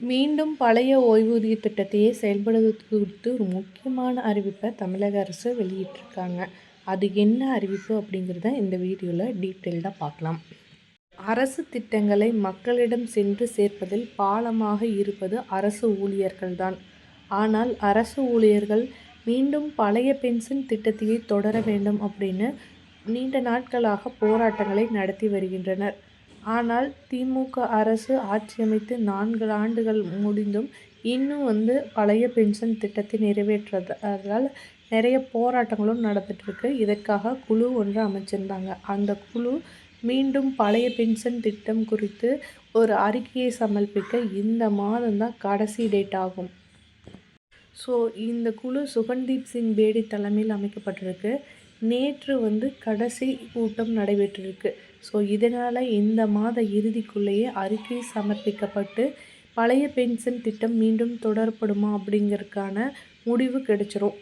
மீண்டும் பழைய ஓய்வூதிய திட்டத்தையே செயல்படுவது குறித்து ஒரு முக்கியமான அறிவிப்பை தமிழக அரசு வெளியிட்டிருக்காங்க. அது என்ன அறிவிப்பு அப்படிங்கிறத இந்த வீடியோவில் டீட்டெயில்டாக பார்க்கலாம். அரசு திட்டங்களை மக்களிடம் சென்று சேர்ப்பதில் பாலமாக இருப்பது அரசு ஊழியர்கள்தான். ஆனால் அரசு ஊழியர்கள் மீண்டும் பழைய பென்ஷன் திட்டத்தையே தொடர வேண்டும் அப்படின்னு நீண்ட நாட்களாக போராட்டங்களை நடத்தி வருகின்றனர். ஆனால் திமுக அரசு ஆட்சி அமைத்து நான்கு ஆண்டுகள் முடிந்தும் இன்னும் வந்து பழைய பென்ஷன் திட்டத்தை நிறைவேற்றுறதால் நிறைய போராட்டங்களும் நடந்துகிட்ருக்கு இதற்காக குழு ஒன்று அமைச்சிருந்தாங்க. அந்த குழு மீண்டும் பழைய பென்ஷன் திட்டம் குறித்து ஒரு அறிக்கையை சமர்ப்பிக்க இந்த மாதம் தான் கடைசி டேட் ஆகும். ஸோ இந்த குழு சுகன்தீப் சிங் பேடி தலைமையில் அமைக்கப்பட்டிருக்கு. நேற்று வந்து கடைசி கூட்டம் நடைபெற்றிருக்கு. ஸோ இதனால் இந்த மாத இறுதிக்குள்ளேயே அறிக்கை சமர்ப்பிக்கப்பட்டு பழைய பென்ஷன் திட்டம் மீண்டும் தொடரப்படுமா அப்படிங்கிறதுக்கான முடிவு கிடைச்சிரும்.